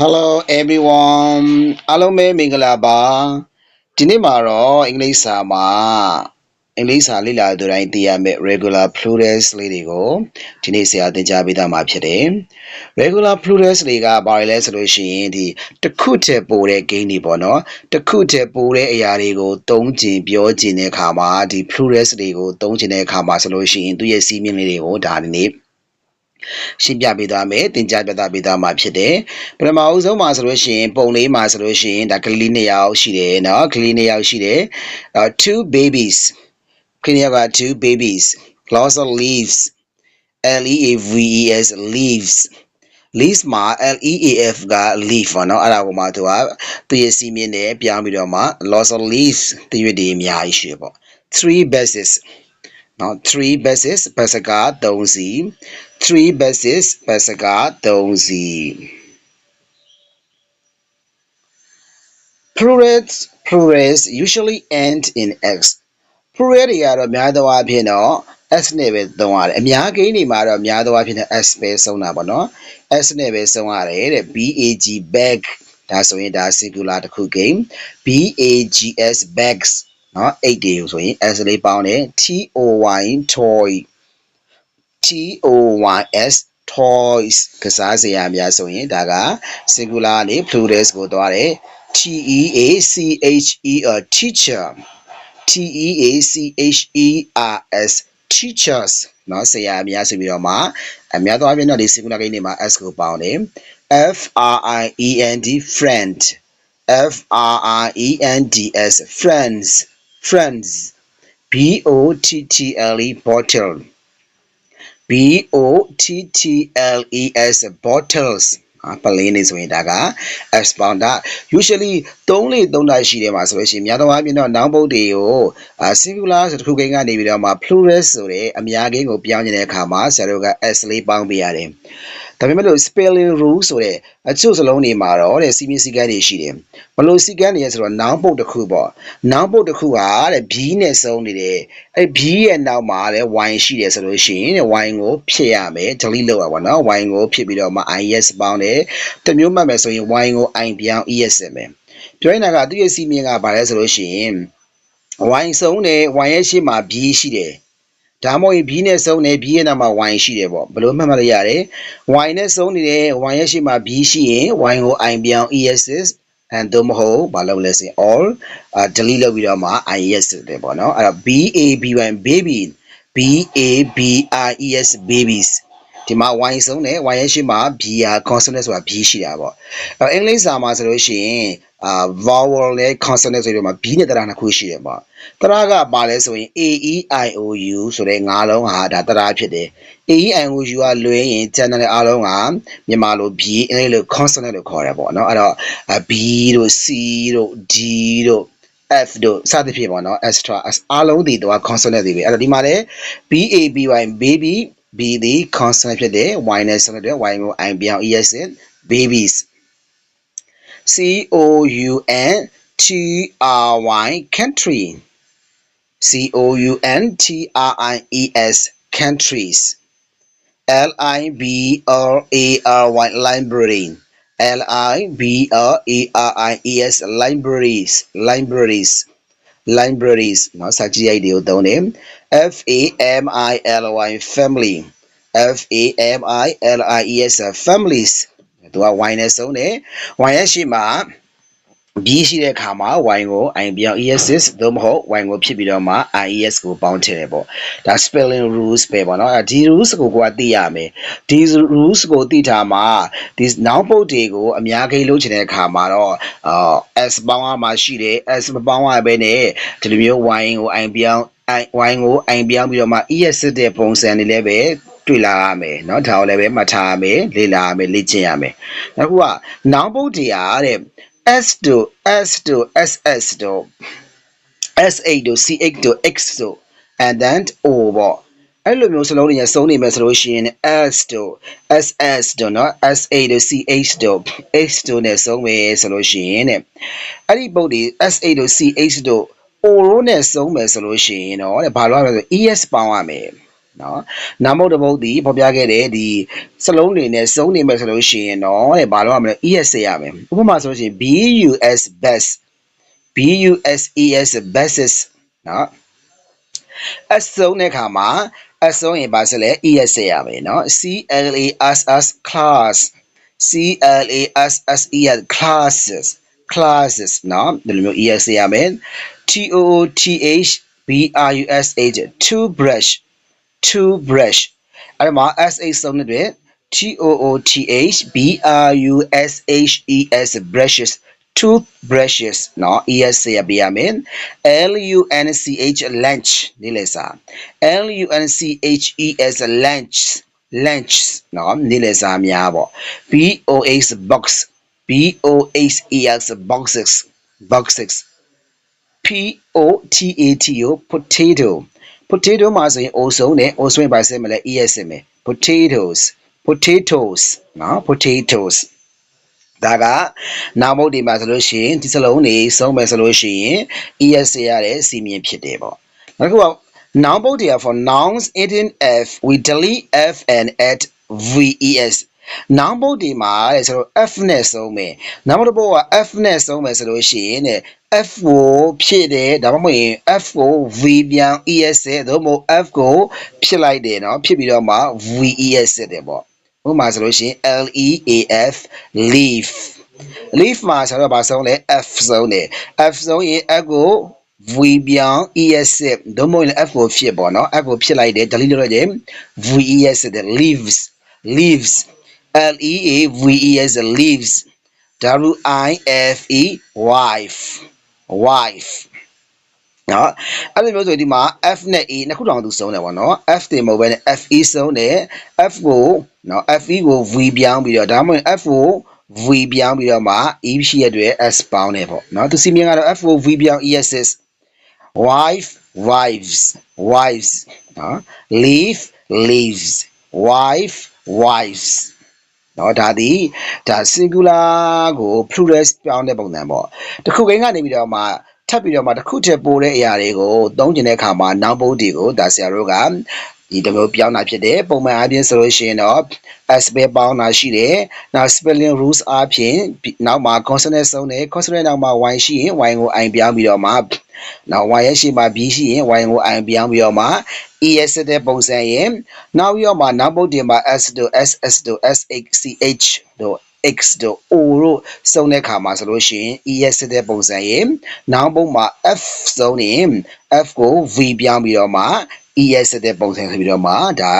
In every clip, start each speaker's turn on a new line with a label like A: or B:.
A: Hello everyone အားလုံးပဲမင်္ဂလာပါဒီနေ့မှာတော့အင်္ဂလိပ်စာမှာအင်္ဂလိပ်စာလေ့လာသူတိုင်းသိရမယ့် regular plurals လေးတွေကိုဒီနေ့ဆရာသင်ကြားပေးသွားမှာဖြစ်တယ် regular plurals တွေကဘာလဲဆိုလို့ရှိရင်ဒီတစ်ခုတည်းပိုတဲ့ gain တွေပေါ့နော်တစ်ခုတည်းပိုတဲ့အရာတွေကိုသုံးကျင်ပြောကျင်တဲ့အခါမှာဒီ plurals တွေကိုသုံးကျင်တဲ့အခါမှာဆိုလို့ရှိရင်သူရဲ့စီးမြင်လေးတွေကိုဒါဒီနေ့ ရှင်းပြပေးသွားမယ်သင်ကြားပြသပေးသွားမှာဖြစ်တယ်ပထမအဦးဆုံးမှာဆိုလို့ရှိရင်ပုံလေးမှာဆိုလို့ရှိရင်ဒါကလေးနှစ်ယောက်ရှိတယ်เนาะကလေးနှစ်ယောက်ရှိတယ်အဲ two babies ခင်းရက two babies lots of leaves L E A V E S leaves leaves မှာ L E A F က leaf ပေါ့နော်အဲ့ဒါကိုမှသူကသူရဲ့စီးမြင်နဲ့ပြောင်းပြီးတော့မှ lots of leaves တရွေ့တွေအများကြီးရှိတယ်ပေါ့ three buses နော်3 basis ပတ်စကား3စီ 3 basis ပတ်စကား3စီ plurals plurals usually end in x plural တွေကတော့များသောအားဖြင့်တော့ s နဲ့ပဲသုံးရတယ်အများကိန်းတွေမှာတော့များသောအားဖြင့် s ပဲသုံးတာပေါ့နော် s နဲ့ပဲသုံးရတယ်တဲ့ bag bag ဒါဆိုရင်ဒါ singular တစ်ခုကိန်း bags bags နော်8တွေကိုဆိုရင် s လေးပေါင်းတယ် toy toy toys toys ကစားစရာများဆိုရင်ဒါက singular နဲ့ plural ကိုသွားတယ် teacher teacher teachers teachers နော်ဆရာများဆိုပြီးတော့မှအများသောအားဖြင့်တော့ဒီ singular ကိန်းတွေမှာ s ကိုပေါင်းတယ် f r i e n d friend f r i e n d s friends friends b o t t l e bottle B O T T L E S bottles အာပလင်းနေဆိုရင်ဒါက s bound ဒါ usually 3လေး3တာရှိတယ်မှာဆိုလို့ရှိရင်များသောအားဖြင့်တော့ noun ပုတ်တွေကိုအာ singular ဆိုတစ်ခုကိန်းကနေပြီးတော့မှ plural ဆိုတဲ့အများကိန်းကိုပြောင်းနေတဲ့အခါမှာဆရာတို့က s လေးပေါင်းပေးရတယ် ဒါပေမဲ့လို့ spelling rule ဆိုတဲ့အချို့စလုံးတွေမှာတော့တဲ့စီမင်းစည်းကမ်းတွေရှိတယ်ဘလို့စည်းကမ်းတွေလဲဆိုတော့ noun ပုတ်တစ်ခုပေါ့ noun ပုတ်တစ်ခုဟာတဲ့ b နဲ့စုံနေတယ်အဲ့ b ရဲ့နောက်မှာတဲ့ y ရှိတယ်ဆိုလို့ရှိရင်တဲ့ y ကိုဖြစ်ရမယ် delete လုပ်ရပါတော့ y ကိုဖြစ်ပြီးတော့မှ is ပေါင်းတယ်တမျိုးမှတ်မယ်ဆိုရင် y ကို i ပြောင်း es မယ်ပြောရင်ကသူ့ရဲ့စီမင်းကဘာလဲဆိုလို့ရှိရင် y စုံတယ် y ရဲ့ရှေ့မှာ b ရှိတယ် ဒါမှမဟုတ် b နဲ့စုံတယ် b ရဲ့နောက်မှာ y ရှိတယ်ပေါ့ဘယ်လိုမှတ်မှတ်လို့ရတယ် y နဲ့စုံနေတယ် y ရဲ့ရှေ့မှာ b ရှိရင် y ကို i ပြောင်း es and သို့မဟုတ်ဘာလုပ်လဲဆိုရင် all uh, delete လုပ်ပြီးတော့မှ is တယ်ပေါ့နော်အဲ့တော့ b a b y baby b a b i e s babies ဒီမှာ y ဆုံးတယ် y ရဲ့ရှေ့မှာ b ဟာ consonant ဆိုတာ b ရှိတာပေါ့အဲ့အင်္ဂလိပ်စာမှာဆိုလို့ရှိရင်အာ vowel နဲ့ consonant ဆိုပြီးတော့မှ b နဲ့တရာနှစ်ခုရှိတယ်ပေါ့ တရာကပါလဲဆိုရင် a e i o u ဆိုတဲ့ငါးလုံးဟာဒါတရာဖြစ်တယ် a e i o u ကလွဲရင်ကျန်တဲ့အားလုံးကမြန်မာလို b အင်္ဂလိပ်လို consonant လို့ခေါ်တယ်ပေါ့နော်အဲ့တော့ b တို့ c တို့ d တို့ f တို့စသဖြင့်ပေါ့နော် extra အားလုံးဒီတော့ consonant တွေပဲအဲ့တော့ဒီမှာလည်း b a b y baby b ဒီ consonant ဖြစ်တယ် y နဲ့ဆက်တဲ့ y ကို i ပြောင်း es babies c o u n t r y country C O U N T R I E S countries. L I B R A R Y library. L I B R A R I E S libraries. Libraries. Libraries. နော်စာကြည့်ရိုက်တွေကိုသုံးတယ် F A M I L Y family. F A M I L I E S families. သူက Y နဲ့ဆုံးတယ် Y ရဲ့ရှေ့မှာ b ရှိတဲ့အခါမှာ y ကို i ပြောင်း es သို့မဟုတ် y ကိုဖြစ်ပြီးတော့မှ ies ကိုပေါင်းထည့်တယ်ပေါ့ဒါ spelling rules ပဲပေါ့နော်ဒီ rules ကိုကိုကသိရမယ်ဒီ rules ကိုသိထားမှာဒီ noun ပုတ်တွေကိုအများကြီးလုပ်ချင်တဲ့အခါမှာတော့အာ s ပေါင်းရမှာရှိတယ် s မပေါင်းရဘဲနဲ့ဒီလိုမျိုး y ကို i ပြောင်း i y ကို i ပြောင်းပြီးတော့မှ es တဲ့ပုံစံတွေလည်းပဲတွေ့လာရမယ်เนาะဒါကိုလည်းပဲမှတ်ထားရမယ်လေ့လာရမယ်လေ့ကျင့်ရမယ်အခုက noun ပုတ်တွေအားတဲ့ S တို့ S တို့ SS တို့ S8 တို့ C8 တို့ X တို့ and then O ပေါ့အဲ့လိုမျိုးစလုံးတွေရစုံနေမယ်ဆိုလို့ရှိရင် S တို့ SS တို့နော် SA တို့ CH တို့ H တို့နဲ့စုံမယ်ဆိုလို့ရှိရင်တဲ့အဲ့ဒီပုတ်တွေ SA တို့ CH တို့ O တို့နဲ့စုံမယ်ဆိုလို့ရှိရင်တော့တဲ့ဘာလို့ရလဲဆို ES ပေါင်းရမယ် နော်နာမုတ်တပုတ်ဒီဖော်ပြခဲ့တဲ့ဒီစလုံးတွေနဲ့စုံနေမယ်ဆိုလို့ရှိရင်တော့တဲ့ဘာလို့ရမလဲ es ဆက်ရမယ်ဥပမာဆိုလို့ရှိရင် bus bus bus es buses နော် s ဆုံးတဲ့အခါမှာ s ဆုံးရင်ပါစလဲ es ဆက်ရမယ်နော် class class class es classes classes နော်ဒီလိုမျိုး es ဆက်ရမယ် tooth brus toothbrush toothbrush. အဲ့မှာ sh ဆုံးတဲ့ t o o t h b r u s h e s brushes toothbrushes No, es ရပြရမယ် l u n c h lunch နေလဲစာ l u n c h e s lunch lunch နော်နေလဲစာများပေါ့ b o x box b o x e x boxes boxes p o t a t o potato potato မှာဆိုရင်အိုဆုံးနဲ့အိုဆုံးပါစမလဲ es မယ် potatoes potatoes နော် potatoes ဒါကနာမုတ်ဒီမှာဆိုလို့ရှိရင်ဒီစလုံးနေစုံးမယ်ဆိုလို့ရှိရင် es ရတဲ့စီမင်းဖြစ်တယ်ပေါ့နောက်တစ်ခုက noun ပုတ်တရား for nouns ending f we delete f and add ves noun ပုတ်ဒီမှာတဲ့ဆိုတော့ f နဲ့စုံးမယ်နောက်တစ်ပုတ်က f နဲ့စုံးမယ်ဆိုလို့ရှိရင်တဲ့ f ကိုဖြည့်တယ်ဒါမှမဟုတ်ရင် f ကို v ပြန် es တဲ့သို့မဟုတ် f ကိုဖြည့်လိုက်တယ်เนาะဖြည့်ပြီးတော့မှ ves တဲ့ပေါ့ဥပမာဆိုလို့ရှိရင် L E A F leaf leaf မှာဆိုတော့ဘာဆုံးလဲ F ဆုံးတယ် F ဆုံးရင် F ကို V ပြောင်း ES ဒုမဟုတ်ရင် F ကိုဖြစ်ပေါ့နော် F ကိုဖြစ်လိုက်တယ် delete လုပ်လိုက်တယ် VES တဲ့ leaves leaves L E A V E S leaves W I F E wife wife နော်အဲ့လိုမျိုးဆိုဒီမှာ F နဲ့ A နှစ်ခုတောင်သူစုံတယ်ပေါ့နော် F တင်မဟုတ်ဘဲနဲ့ FE စုံတယ် F ကိုနော် FE ကို V ပြောင်းပြီးတော့ဒါမှမဟုတ် F ကို V ပြောင်းပြီးတော့မှ E ရှိရတဲ့ S ပေါင်းတယ်ပေါ့နော်သူစီမင်းကတော့ F ကို V ပြောင်း ESS wife wives wives နော် leave leaves wife wives နော်ဒါဒီဒါ singular ကို plural ပြောင်းတဲ့ပုံစံပေါ့တခုကိန်းကနေပြီးတော့မှထပ်ပြီးတော့မှတစ်ခုတည်းပို့တဲ့အရာတွေကိုသုံးကျင်တဲ့အခါမှာနောက်ပုတ်တွေကိုဒါဆရာတို့က ဒီတမျိုးပြောင်းတာဖြစ်တယ်ပုံမှန်အားဖြင့်ဆိုလို့ရှိရင်တော့ s ပဲပေါင်းတာရှိတယ်နောက် spelling rules အားဖြင့်နောက်မှာ consonant ဆုံးတယ် consonant နောက်မှာ y ရှိရင် y ကို i ပြောင်းပြီးတော့မှနောက် y ရဲ့ရှိမှာ b ရှိရင် y ကို i ပြောင်းပြီးတော့မှ es တဲ့ပုံစံရင်နောက်ပြီးတော့မှနောက်ပုတ်တင်မှာ s တို့ ss တို့ shch တို့ x တို့ o တို့စုံတဲ့ခါမှာဆိုလို့ရှိရင် es တဲ့ပုံစံရင်နောက်ပုံမှာ f စုံနေ f ကို v ပြောင်းပြီးတော့မှ es တဲ့ပုံစံဆိုပြီးတော့မှဒါ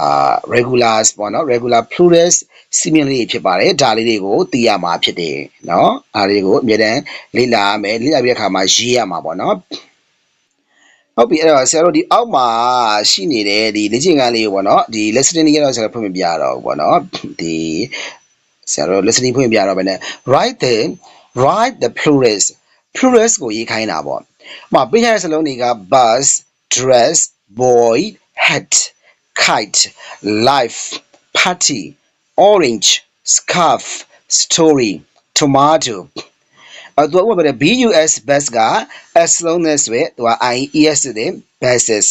A: အာ regulars ပေါ့နော် regular plurals စီမင်းလေးဖြစ်ပါတယ်ဒါလေးတွေကိုသိရမှာဖြစ်တယ်နော်အားတွေကိုအမြဲတမ်းလေ့လာရမယ်လေ့လာပြီးတဲ့အခါမှာရေးရမှာပေါ့နော်ဟုတ်ပြီအဲ့တော့ဆရာတို့ဒီအောက်မှာရှိနေတဲ့ဒီလေ့ကျင့်ခန်းလေးပေါ့နော်ဒီ listening လေးရတော့ဆရာတို့ဖွင့်ပြတော့ပေါ့နော်ဒီဆရာတို့ listening ဖွင့်ပြတော့ပဲね write the write the plurals plurals ကိုရေးခိုင်းတာပေါ့။ဟိုမှာပေးရတဲ့စလုံးတွေက bus, dress, boy hat kite life party orange scarf story tomato. Uh, သူကဥပမာပြတယ် bus bus က s လုံးနဲ့ဆိုရင်သူက ies တဲ့ buses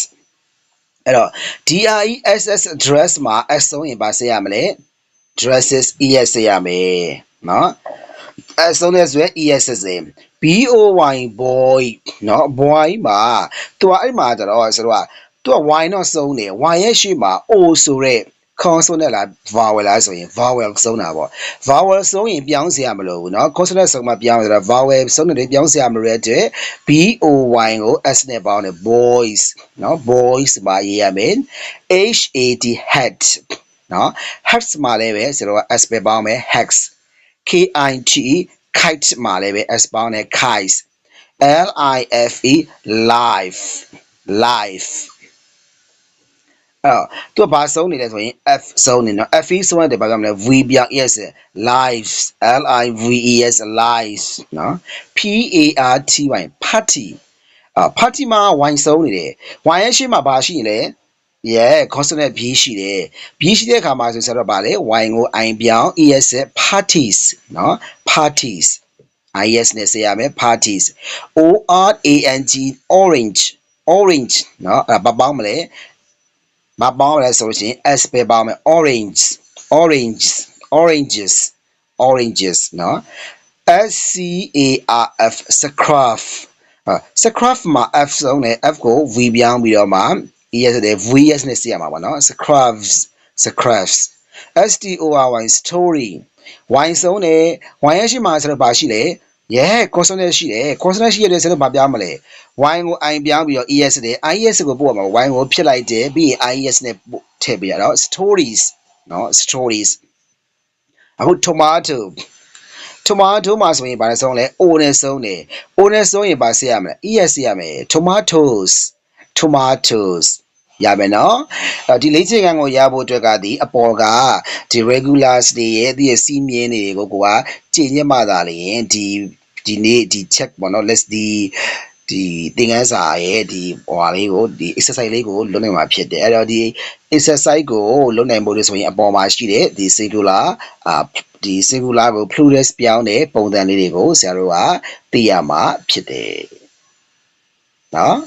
A: အဲ့တော့ diess address မှာ s ဆုံးရင်ပါဆက်ရမလဲ dresses es ရမယ်နော် s ဆုံးနဲ့ဆိုရင် es စင် boy boy နော် boy မှာသူကအဲ့မှာကျတော့ဆိုတော့ သူက y တော့စုံတယ် y ရဲ့ရှေ့မှာ o ဆိုတဲ့ consonant လား vowel လားဆိုရင် vowel စုံတာပေါ့ vowel စုံရင်ပြောင်းစရာမလိုဘူးเนาะ consonant စုံမှပြောင်းရတာ vowel စုံတယ်ပြောင်းစရာမလိုတဲ့ b o y ကို s နဲ့ပေါင်းတယ် boys เนาะ boys ပါရေးရမယ် h a t hat နော် hex မှာလည်းပဲဆိုတော့ s ပဲပေါင်းမယ် hex k i t kite မှာလည်းပဲ s ပေါင်းတယ် kites l i f e life life အဲ့တော့သူကဘာဆုံးနေလဲဆိုရင် f ဆုံးနေနော် f e ဆုံးတဲ့ဘာကြောင့်လဲ v ပြောင်း es lives l i v e s lives နော် p a r t y party အာ party မှာ y ဆုံးနေတယ် y ရဲ့ရှေ့မှာဘာရှိနေလဲ yeah consonant b ရှိတယ် b ရှိတဲ့အခါမှာဆိုဆက်တော့ဗာလေ y ကို i ပြောင်း es parties เนาะ parties is နဲ့ဆရာမယ် parties o r a n g orange orange เนาะအဲ့ဘာပေါင်းမလဲ မပေါင်းရလဲဆိုလို့ရှိရင် s ပဲပေါင်းမယ် orange orange oranges oranges နော် s c a r f scarf scarf မှာ f ဆုံးနဲ့ f ကို v ပြောင်းပြီးတော့မှ es တဲ့ vs နဲ့စီရမှာပါနော် scarves scarves s t o r y story ဝိုင်းဆုံးနဲ့ဝိုင်းရရှိမှာဆိုတော့ပါရှိလေ yeah consonant ရှိတယ် consonant ရှိရတယ်ဆိုတော့ဘာပြောင်းမလဲ Y ကို I ပြောင်းပြီးတော့ ES တဲ့ IS ကိုပို့ရမှာ Y ကိုဖြစ်လိုက်တယ်ပြီးရင် IS နဲ့ပို့ထည့်ပေးရတော့ stories เนาะ stories အခု tomato tomato မှာဆိုရင်ဘာလဲဆုံးလဲ o နဲ့ဆုံးတယ် o နဲ့ဆုံးရင်ဘာဆက်ရမလဲ es ရမယ် tomatoes tomatoes ရမယ်နော်အဲဒီလေးချိန်ကန်ကိုရဖို့အတွက်ကဒီအပေါ်ကဒီ regulars တွေရဲ့ဒီရဲ့စီးမြင်းတွေကိုကိုကကြည်ညက်မှသာလေရင်ဒီဒီနေ့ဒီ check ပေါ့နော် let's ဒီဒီသင်ခန်းစာရဲ့ဒီဟိုဟာလေးကိုဒီ exercise လေးကိုလုပ်နိုင်မှာဖြစ်တယ်အဲ့တော့ဒီ exercise ကိုလုပ်နိုင်ဖို့လို့ဆိုရင်အပေါ်မှာရှိတဲ့ဒီ singular အာဒီ singular ကို plural ပြောင်းတဲ့ပုံစံလေးတွေကိုဆရာတို့ကသိရမှာဖြစ်တယ်နော်